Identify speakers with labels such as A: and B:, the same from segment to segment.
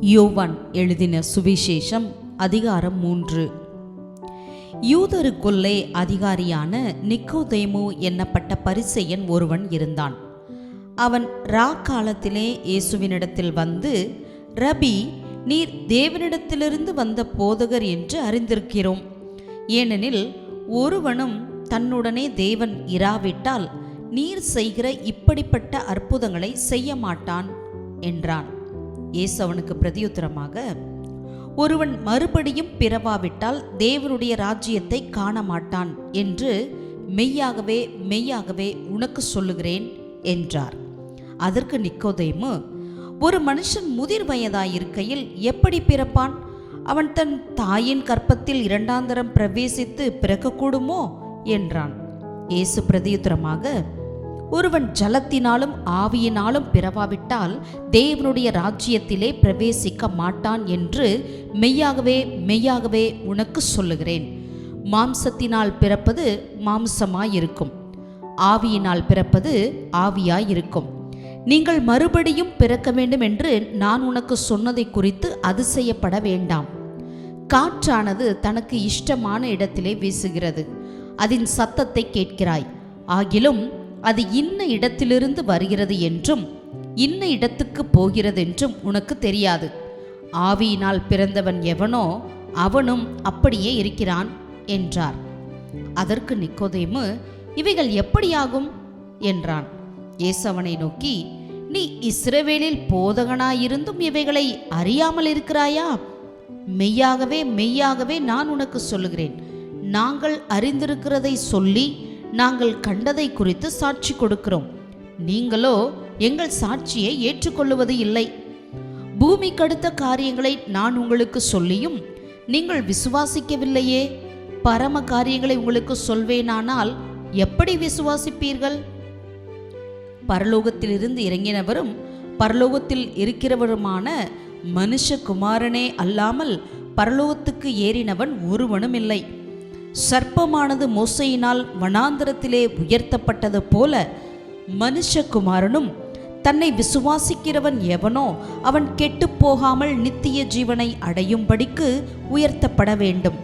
A: யோவான் எழுதின சுவிசேஷம் அதிகாரம் மூன்று. யூதருக்குள்ளே அதிகாரியான நிக்கோதேமு என்னப்பட்ட பரிசெயன் ஒருவன் இருந்தான். அவன் ரா காலத்திலே இயேசுவினிடத்தில் வந்து ரபி நீர் தேவனிடத்திலிருந்து வந்த போதகர் என்று அறிந்திருக்கிறோம். ஏனெனில் ஒருவனும் தன்னுடனே தேவன் இராவிட்டால் நீர் செய்கிற இப்படிப்பட்ட அற்புதங்களை செய்ய மாட்டான் என்றான். இயேசு அவனுக்கு பிரதியுத்தரமாக ஒருவன் மறுபடியும் பிறவாவிட்டால் தேவனுடைய ராஜ்யத்தை காண மாட்டான் என்று மெய்யாகவே மெய்யாகவே உனக்கு சொல்லுகிறேன் என்றார். அதற்கு நிக்கோதேமு ஒரு மனுஷன் முதிர் வயதாயிருக்கையில் எப்படி பிறப்பான்? அவன் தன் தாயின் கற்பத்தில் இரண்டாந்தரம் பிரவேசித்து பிறக்கக்கூடுமோ? என்றான். இயேசு பிரதியுத்தரமாக ஒருவன் ஜலத்தினாலும் ஆவியினாலும் பிறவாவிட்டால் தேவனுடைய ராஜ்யத்திலே பிரவேசிக்க மாட்டான் என்று மெய்யாகவே மெய்யாகவே உனக்கு சொல்லுகிறேன். மாம்சத்தினால் பிறப்பது மாம்சமாயிருக்கும். ஆவியினால் பிறப்பது ஆவியாயிருக்கும். நீங்கள் மறுபடியும் பிறக்க வேண்டும் என்று நான் உனக்கு சொன்னதை குறித்து அதிசயப்பட வேண்டாம். காற்றானது தனக்கு இஷ்டமான இடத்திலே வீசுகிறது. அதன் சத்தத்தை கேட்கிறாய். ஆகிலும் அது இன்ன இடத்திலிருந்து வருகிறது என்றும் இன்ன இடத்துக்கு போகிறதென்றும் உனக்கு தெரியாது. ஆவியினால் பிறந்தவன் எவனோ அவனும் அப்படியே இருக்கிறான் என்றார். அதற்கு நிக்கோதேமு இவைகள் எப்படியாகும்? என்றான். ஏசவனை நோக்கி நீ இஸ்ரவேலில் போதகனாயிருந்தும் இவைகளை அறியாமல் இருக்கிறாயா? மெய்யாகவே மெய்யாகவே நான் உனக்கு சொல்லுகிறேன். நாங்கள் அறிந்திருக்கிறதை சொல்லி நாங்கள் கண்டதை குறித்து சாட்சி கொடுக்கிறோம். நீங்களோ எங்கள் சாட்சியை ஏற்றுக்கொள்ளுவது இல்லை. பூமி கடுத்த காரியங்களை நான் உங்களுக்கு சொல்லியும் நீங்கள் விசுவாசிக்கவில்லையே. பரம காரியங்களை உங்களுக்கு சொல்வேனானால் எப்படி விசுவாசிப்பீர்கள்? பரலோகத்திலிருந்து இறங்கினவரும் பரலோகத்தில் இருக்கிறவருமான மனுஷகுமாரனே அல்லாமல் பரலோகத்துக்கு ஏறினவன் ஒருவனும் இல்லை சர்ப்பமானது மோசையினால் வனாந்திரத்திலே உயர்த்தப்பட்டது போல மனுஷகுமாரனும் தன்னை விசுவாசிக்கிறவன் எவனோ அவன் கெட்டுப் போகாமல் நித்திய ஜீவனை அடையும்படிக்கு உயர்த்தப்பட வேண்டும்.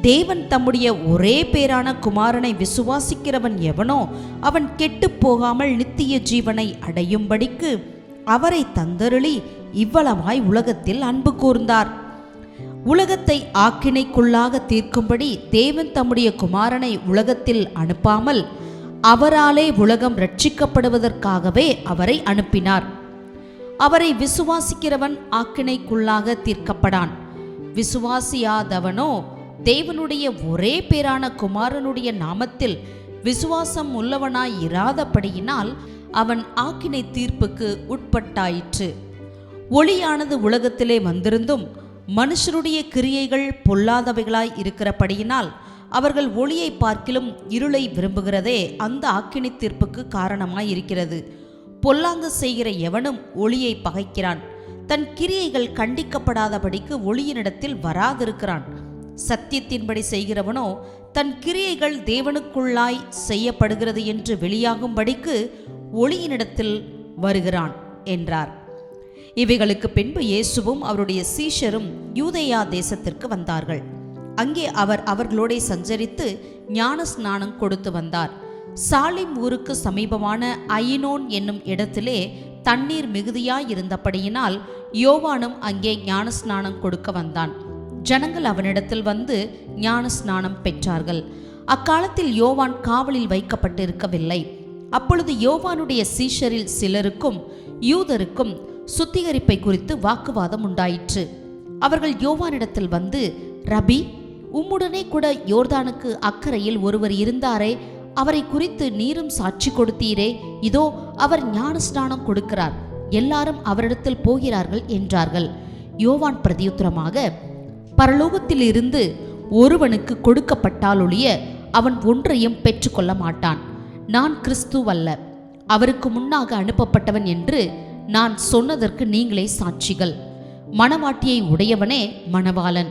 A: தேவன் தம்முடைய ஒரே பேரான குமாரனை விசுவாசிக்கிறவன் எவனோ அவன் கெட்டுப் போகாமல் நித்திய ஜீவனை அடையும்படிக்கு அவரை தந்தருளி இவ்வளவாய் உலகத்தில் அன்பு கூர்ந்தார். உலகத்தை ஆக்கினைக்குள்ளாக தீர்க்கும்படி தேவன் தம்முடைய குமாரனை உலகத்தில் அனுப்பாமல் அவராலே உலகம் ரட்சிக்கப்படுவதற்காகவே அவரை அனுப்பினார். அவரை விசுவாசிக்கிறவன் ஆக்கினைக்குள்ளாக தீர்க்கப்படான். விசுவாசியாதவனோ தேவனுடைய ஒரே பேரான குமாரனுடைய நாமத்தில் விசுவாசம் உள்ளவனாய் இராதபடியினால் அவன் ஆக்கினை தீர்ப்புக்கு உட்பட்டாயிற்று. ஒளியானது உலகத்திலே வந்திருந்தும் மனுஷருடைய கிரியைகள் பொல்லாதவைகளாய் இருக்கிறபடியினால் அவர்கள் ஒளியை பார்க்கிலும் இருளை விரும்புகிறதே அந்த ஆக்கினி தீர்ப்புக்கு காரணமாய் இருக்கிறது செய்கிற எவனும் ஒளியை பகைக்கிறான். தன் கிரியைகள் கண்டிக்கப்படாதபடிக்கு ஒளியினிடத்தில் வராதிருக்கிறான். சத்தியத்தின்படி செய்கிறவனோ தன் கிரியைகள் தேவனுக்குள்ளாய் செய்யப்படுகிறது என்று வெளியாகும்படிக்கு ஒளியினிடத்தில் வருகிறான் என்றார். இவைகளுக்கு பின்பு இயேசுவும் அவருடைய சீஷரும் யூதேயா தேசத்திற்கு வந்தார்கள். அங்கே அவர் அவர்களோடே சஞ்சரித்து ஞான ஸ்நானம் கொடுத்து வந்தார். சாலிம் ஊருக்கு சமீபமான அயினோன் என்னும் இடத்திலே தண்ணீர் மிகுதியாயிருந்தபடியினால் யோவானும் அங்கே ஞான ஸ்நானம் கொடுக்க வந்தான். ஜனங்கள் அவனிடத்தில் வந்து ஞான ஸ்நானம் பெற்றார்கள். அக்காலத்தில் யோவான் காவலில் வைக்கப்பட்டிருக்கவில்லை. அப்பொழுது யோவானுடைய சீஷரில் சிலருக்கும் யூதருக்கும் சுத்திகரிப்பை குறித்து வாக்குவாதம் உண்டாயிற்று. அவர்கள் யோவானிடத்தில் வந்து ரபி உம்முடனே கூட யோர்தானுக்கு அக்கறையில் ஒருவர் இருந்தாரே அவரை குறித்து நீரும் சாட்சி கொடுத்தீரே இதோ அவர் ஞான ஸ்நானம் கொடுக்கிறார் எல்லாரும் அவரிடத்தில் போகிறார்கள் என்றார்கள். யோவான் பிரதியுத்தரமாக பரலோகத்தில் இருந்து ஒருவனுக்கு கொடுக்கப்பட்டாலொழிய அவன் ஒன்றையும் பெற்றுக்கொள்ள மாட்டான். நான் கிறிஸ்துவல்ல. அவருக்கு முன்னாக அனுப்பப்பட்டவன் என்று நான் சொன்னதற்கு நீங்களே சாட்சிகள். மணவாட்டியை உடையவனே மணவாளன்.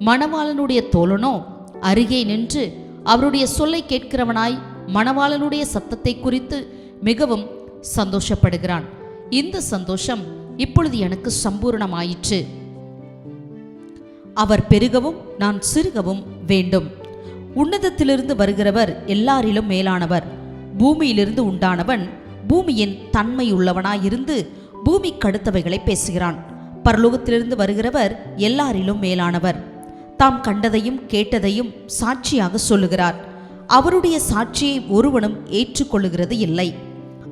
A: மணவாளனுடைய தோழனோ அருகே நின்று அவருடைய சொல்லை கேட்கிறவனாய் மணவாளனுடைய சத்தத்தை குறித்து மிகவும் சந்தோஷப்படுகிறான். இந்த சந்தோஷம் இப்பொழுது எனக்கு சம்பூரணமாயிற்று. அவர் பெருகவும் நான் சிறுகவும் வேண்டும். உன்னதத்திலிருந்து வருகிறவர் எல்லாரிலும் மேலானவர். பூமியிலிருந்து உண்டானவன் பூமியின் தன்மையுள்ளவனாயிருந்து பூமிக்கு அடுத்தவைகளை பேசுகிறான். பரலோகத்திலிருந்து வருகிறவர் எல்லாரிலும் மேலானவர். தாம் கண்டதையும் கேட்டதையும் சாட்சியாக சொல்லுகிறார். அவருடைய சாட்சியை ஒருவனும் ஏற்றுக்கொள்ளுகிறது இல்லை.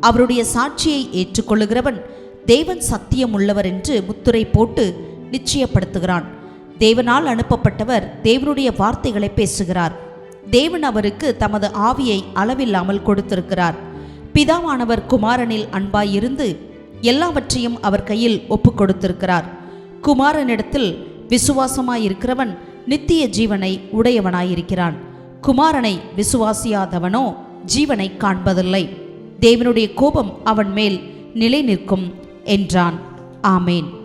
A: அவருடைய சாட்சியை ஏற்றுக்கொள்ளுகிறவன் தேவன் சத்தியம் உள்ளவர் என்று முத்துரை போட்டு நிச்சயப்படுத்துகிறான். தேவனால் அனுப்பப்பட்டவர் தேவனுடைய வார்த்தைகளை பேசுகிறார். தேவன் அவருக்கு தமது ஆவியை அளவில்லாமல் கொடுத்திருக்கிறார். பிதாவானவர் குமாரனில் அன்பாயிருந்து எல்லாவற்றையும் அவர் கையில் ஒப்பு கொடுத்திருக்கிறார் குமாரனிடத்தில் விசுவாசமாயிருக்கிறவன் நித்திய ஜீவனை உடையவனாயிருக்கிறான். குமாரனை விசுவாசியாதவனோ ஜீவனை காண்பதில்லை. தேவனுடைய கோபம் அவன் மேல் நிலை நிற்கும் என்றான். ஆமேன்.